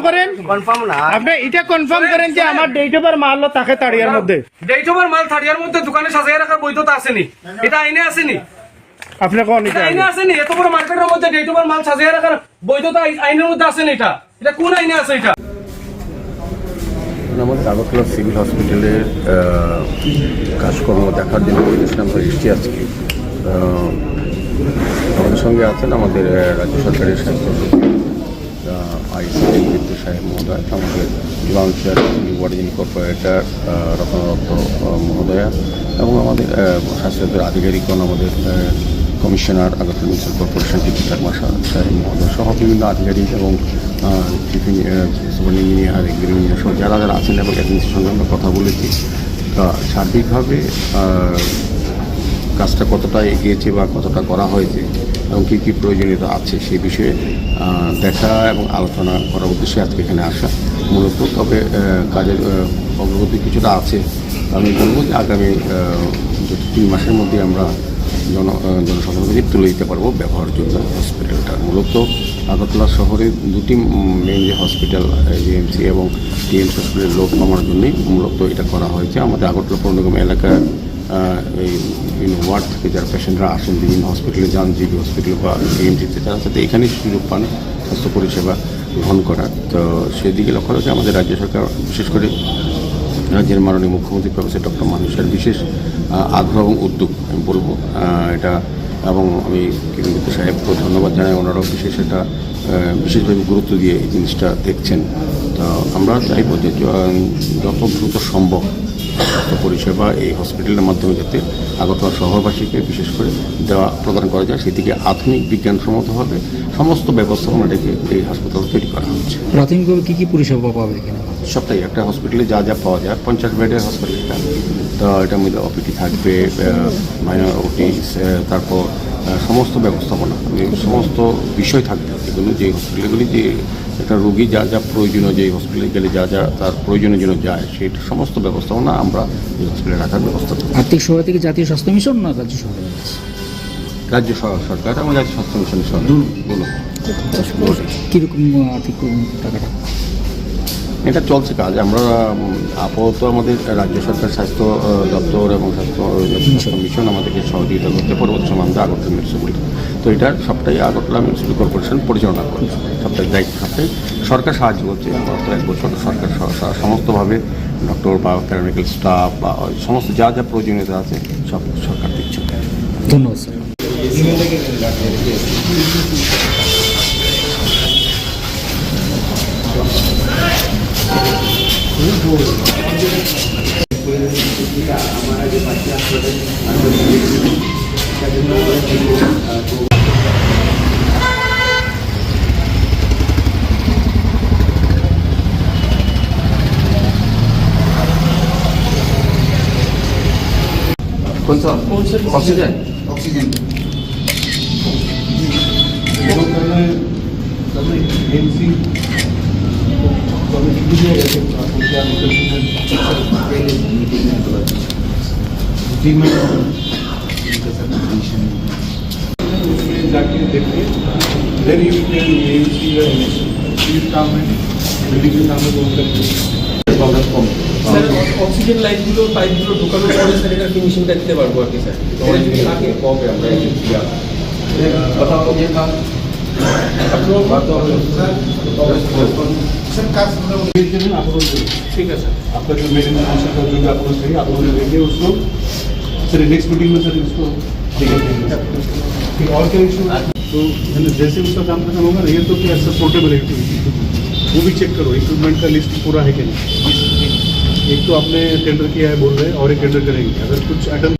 করেন? কনফার্ম না। আপনি এটা কনফার্ম করেন যে আমার ডেট ওভার মাল থাকে তাড়িয়ার মধ্যে। ডেট ওভার মাল থার্টিয়ার মধ্যে দোকানে সাজাই রাখার বৈধতা আসেনি। এটা আইনে আসেনি। আপনি কোন এটা আইনে আসেনি। এত বড় মার্কেটের মধ্যে ডেট ওভার মাল সাজাই রাখার বৈধতা আইনের মধ্যে আসেনি এটা। এটা কোন আইনে আছে এটা? আমাদের আগরতলা সিভিল হসপিটালের আহ, কাজকর্ম দেখার জন্য এসেছি আজকে। আমাদের সঙ্গে আছেন আমাদের রাজ্য সরকারের স্বাস্থ্য সচিব আইসি বিদ্যুৎ সাহেব মহোদয় আমাদের লঞ্চার ওয়ার্ডিং কর্পোরেটর রতন দত্ত মহোদয়া এবং আমাদের আহ, স্বাস্থ্য আধিকারিকগণ আমাদের commissioner Agartala municipal corporation TP Sharma সাহেব মহোদয় সহ বিভিন্ন আধিকারিক এবং চিফ সুপার ইঞ্জিনিয়ার ইঞ্জিনিয়ার সহ যারা যারা আছেন এবং অ্যাডমিনিস্ট্রেশনের সঙ্গে আমরা কথা বলেছি তা সার্বিকভাবে আহ, কাজটা কতটা এগিয়েছে বা কতটা করা হয়েছে এবং কী কী প্রয়োজনীয়তা আছে সেই বিষয়ে দেখা এবং আলোচনা করার উদ্দেশ্যে আজকে এখানে আসা মূলত। তবে কাজের অগ্রগতি কিছুটা আছে। আমি বলব যে আগামী তিন মাসের মধ্যে আমরা জন জনসাধারণকে তুলে দিতে পারব ব্যবহার জন্য হসপিটালটা। মূলত আগরতলা শহরে দুটি মেন যে হসপিটাল জিএমসি এবং টিএমসি হসপিটালের লোক কমার জন্যই মূলত এটা করা হয়েছে। আমাদের আগরতলা পৌর নিগম এলাকার আহ, এই বিভিন্ন ওয়ার্ড থেকে যারা পেশেন্টরা আসেন, বিভিন্ন হসপিটালে যান, জিবি হসপিটাল বা এএমজিতে তারা যাতে এখানে সুযোগ পান স্বাস্থ্য পরিষেবা গ্রহণ করার। তো সেদিকে লক্ষ্য রেখে আমাদের রাজ্য সরকার, বিশেষ করে রাজ্যের মাননীয় মুখ্যমন্ত্রী প্রফেসর ডক্টর মানুষের বিশেষ আগ্রহ এবং উদ্যোগ, আমি বলব। এটা, এবং আমি কিরণবিদ্যা সাহেবকে ধন্যবাদ জানাই, ওনারাও বিশেষ এটা বিশেষভাবে গুরুত্ব দিয়ে এই জিনিসটা দেখছেন। তো আমরা চাইব য- যত দ্রুত সম্ভব স্বাস্থ্য পরিষেবা এই হসপিটালের মাধ্যমে যাতে আগরতলা শহরবাসীকে বিশেষ করে দেওয়া প্রদান করা যায় সেদিকে আধুনিক বিজ্ঞানসম্মতভাবে সমস্ত ব্যবস্থাপনা রেখে এই হাসপাতাল তৈরি করা হচ্ছে। প্রাথমিকভাবে কী কী পরিষেবা পাবে এখানে? সবটাই একটা হসপিটালে যা যা পাওয়া যায় পঞ্চাশ বেডের হসপিটালটা তো এটার মধ্যে ওপিটি থাকবে মাইনর ওটি তারপর সমস্ত ব্যবস্থাপনা সমস্ত বিষয় থাকবে। এগুলো যে হসপিটালগুলি যে একটা রোগী যা যা প্রয়োজনীয় যে হসপিটালে গেলে যা যা তার প্রয়োজনের জন্য যায় সেই সমস্ত ব্যবস্থাপনা আমরা এই হসপিটালে রাখার ব্যবস্থা করি। আর্থিক সহায়তা থেকে জাতীয় স্বাস্থ্য মিশন না রাজ্য সরকার? রাজ্য সরকার এবং জাতীয় স্বাস্থ্য মিশনের বলুন। কীরকম আর্থিক টাকাটা? এটা চলছে কাজ। আমরা আপাতত আমাদের রাজ্য সরকার স্বাস্থ্য দপ্তর এবং স্বাস্থ্য মিশন আমাদেরকে সহযোগিতা করতে পরবর্তী সময় আমরা আগরতলা মিউনিসিপ্যাল তো এটা সবটাই আগরতলা মিউনিসিপ্যাল কর্পোরেশন পরিচালনা করছে। সবটাই দায়িত্ব সবটাই সরকার সাহায্য করছে। গত এক বছর সরকার সমস্তভাবে ডক্টর বা প্যারামেডিক্যাল স্টাফ বা সমস্ত যা যা প্রয়োজনীয়তা আছে সব সরকার দিচ্ছে। ধন্যবাদ, স্যার। 권선 옥시젠 옥시젠 옥시젠 जाके देखिए then you can you see your image काम है मेडिकल काम है वो करके স্যার অক্সিজেন লাইনগুলো পাইপগুলো ঢোকানোর পরে স্যার এটা ফিনিশিংটা দিতে পারবো আর কি স্যার এটা যদি থাকে কবে আমরা सर कास्ट मतलब अप्रोच सर नेक्स्ट मीटिंग में सर इसको और क्या इशू तो जैसे उसका काम खत्म होगा ये तो क्या सर पोर्टेबल एक्टिविटी वो भी चेक करो इक्विपमेंट का लिस्ट पूरा है कि नहीं एक तो आपने टेंडर किया है बोल रहे हैं और एक टेंडर करेंगे अगर कुछ आइटम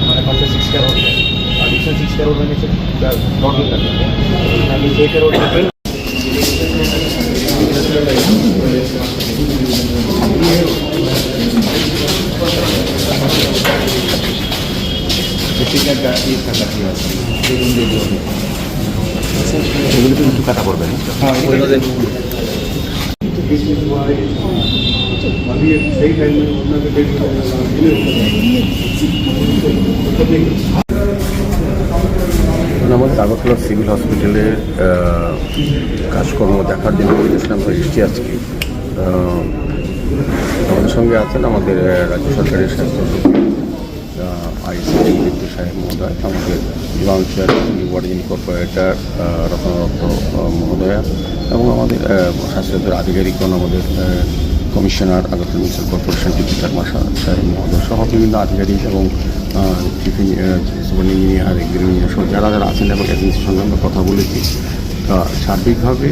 हमारे पास सिक्स है एडिशनल డిస్టెన్స్ సిక్స్ కరోడ్ అనేసి నోట్ మీకు ఏ కరోడ్ এগুলো তো একটু কাটা করবেন আগরতলা সিভিল হসপিটালে কাজকর্ম দেখার জন্য পরিদর্শনে আমরা এসেছি আজকে। আমাদের সঙ্গে আছেন আমাদের রাজ্য সরকারের স্বাস্থ্য বিদ্যু সাহেব মহোদয়, আমাদের লঞ্চার ওয়ার্ডিং কর্পোরেটর রত্নরত্ন মহোদয়া, এবং আমাদের স্বাস্থ্য আধিকারিকগণ আমাদের কমিশনার আগরতলা মিউনিসিপাল কর্পোরেশন টিপিটার মাসা সাহেব মহোদয় সহ বিভিন্ন আধিকারিক এবং চিফ সুপার ইঞ্জিনিয়ার ইঞ্জিনিয়ার সহ যারা যারা আছেন এবং এজেন্সির সঙ্গে আমরা কথা বলেছি, তা সার্বিকভাবে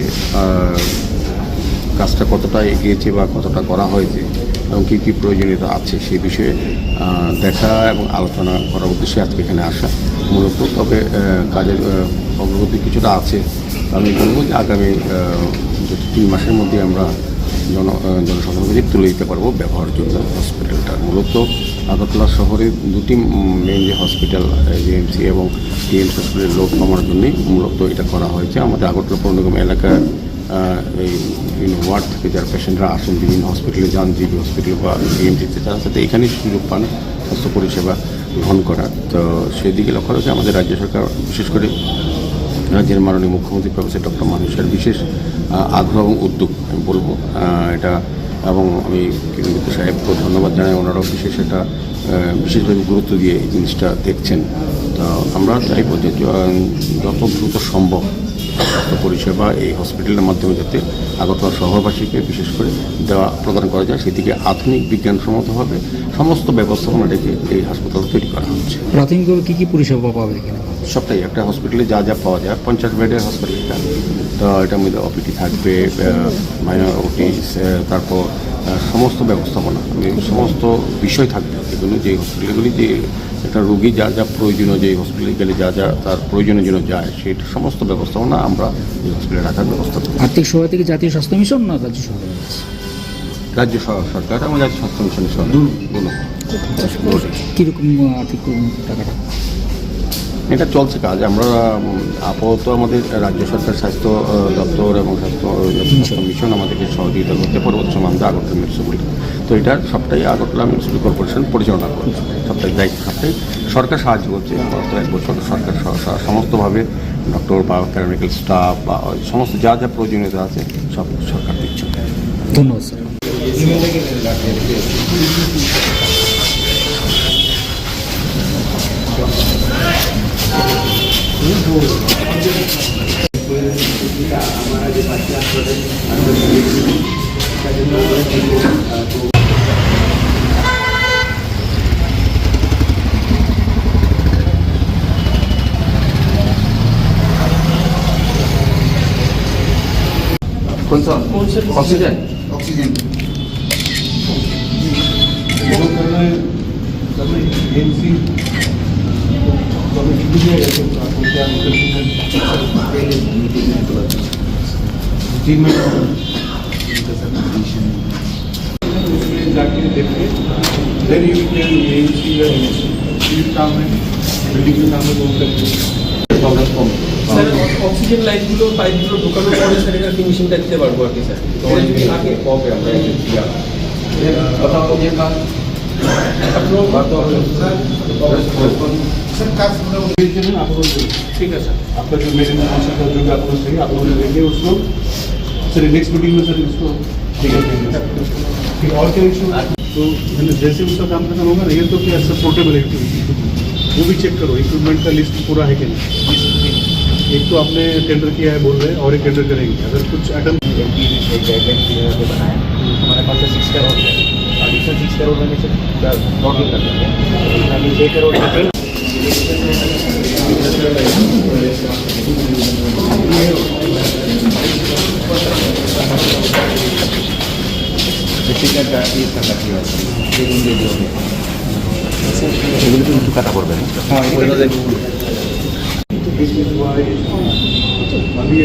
কাজটা কতটা এগিয়েছে বা কতটা করা হয়েছে এবং কী কী প্রয়োজনীয়তা আছে সেই বিষয়ে দেখা এবং আলোচনা করার উদ্দেশ্যে আজকে এখানে আসা মূলত। তবে কাজের অগ্রগতি কিছুটা আছে। আমি বলব যে আগামী তিন মাসের মধ্যে আমরা জন কাছে তুলে দিতে পারব ব্যবহার জন্য হসপিটালটা মূলত আগরতলা শহরে দুটি মেন যে হসপিটাল জিএমসি এবং টিএমসি হসপিটালের লোক কমার জন্যই মূলত এটা করা হয়েছে। আমাদের আগরতলা পৌর নিগম এলাকার এই বিভিন্ন ওয়ার্ড থেকে যারা পেশেন্টরা আসেন, বিভিন্ন হসপিটালে যান, জিবি হসপিটাল বা ডিএমজিতে তারা সাথে এখানেই সুযোগ পান, স্বাস্থ্য পরিষেবা গ্রহণ করার। তো সেদিকে লক্ষ্য রেখে আমাদের রাজ্য সরকার, বিশেষ করে রাজ্যের মাননীয় মুখ্যমন্ত্রী প্রফেসর ডক্টর মানুষের বিশেষ আগ্রহ এবং উদ্যোগ, আমি বলব। এটা, এবং আমি কিরণবিদ্যু সাহেবকে ধন্যবাদ জানাই, ওনারাও বিশেষ এটা বিশেষভাবে গুরুত্ব দিয়ে এই জিনিসটা দেখছেন। তো আমরা চাইব যে যত দ্রুত সম্ভব স্বাস্থ্য পরিষেবা এই হসপিটালের মাধ্যমে যাতে আগরতলা শহরবাসীকে, বিশেষ করে দেওয়া, প্রদান করা যায়, সেদিকে আধুনিক বিজ্ঞানসম্মতভাবে সমস্ত ব্যবস্থাপনা রেখে এই হাসপাতাল তৈরি করা হচ্ছে। প্রাথমিকভাবে কী কী পরিষেবা পাবে এখানে? সবটাই একটা হসপিটালে যা যা পাওয়া যায় পঞ্চাশ বেডের হসপিটালটা তো এটার মধ্যে ওপিটি থাকবে মাইনর ওটি তারপর সমস্ত ব্যবস্থাপনা। মানে সমস্ত বিষয় থাকবে এগুলো যে হসপিটালগুলি যে একটা রোগী যা যা প্রয়োজনীয় যে হসপিটালে গেলে যা যা তার প্রয়োজনের জন্য যায় সেই সমস্ত ব্যবস্থাপনা আমরা এই হসপিটালে রাখার ব্যবস্থা করি আর্থিক সহায়তা কি জাতীয় স্বাস্থ্য মিশন না রাজ্য সরকার? রাজ্য সরকার এবং রাজ্য স্বাস্থ্য মিশনের সরকার। কীরকম আর্থিক টাকাটা এটা চলছে কাজ। আমরা আপাতত আমাদের রাজ্য সরকার স্বাস্থ্য দপ্তর এবং স্বাস্থ্য মিশন আমাদেরকে সহযোগিতা করতে পরবর্তী সময় আমরা আগরতলা মিউনিসিপ্যালিটি তো এটা সবটাই আগরতলা মিউনিসিপ্যাল কর্পোরেশন পরিচালনা করছে। সবটাই দায়িত্ব সবটাই সরকার সাহায্য করছে। গত এক বছর সরকার সমস্তভাবে ডক্টর বা প্যারামেডিক্যাল স্টাফ বা সমস্ত যা যা প্রয়োজনীয়তা আছে সব সরকার দিচ্ছে। ধন্যবাদ, স্যার। 권선 옥시젠 옥시젠 오늘 오늘 NC जी मैं उसमें जाके देखते देन यू कैन एमसी या एमसी काम है बिल्डिंग के काम है वो करके प्रॉब्लम कम স্যার অক্সিজেন লাইনগুলো পাইপগুলো ঢোকানোর পরে স্যার এটা ফিনিশিংটা দিতে পারবো আর কি স্যার এটা যদি থাকে কবে আমরা এটা দিয়া ठीक है सर आपका जो मेडिकल काउंसिल का जो अप्रोच है आप सर नेक्स्ट मीटिंग में सर इसको ठीक है ठीक और क्या इशू तो जैसे उसका काम करना होगा रियल तो क्या वो भी चेक करो इक्विपमेंट का लिस्ट पूरा है कि नहीं एक तो आपने टेंडर किया है बोल रहे हैं और एक टेंडर करेंगे अगर कुछ आइटम गाइडलाइन हमारे पास सिक्स करोड़ है एडिशनल सिक्स करोड़ में से टोटल कर देंगे इसमें अभी छः करोड़ এগুলো কিন্তু কাটা পড়বে না दिस इज वाई अभी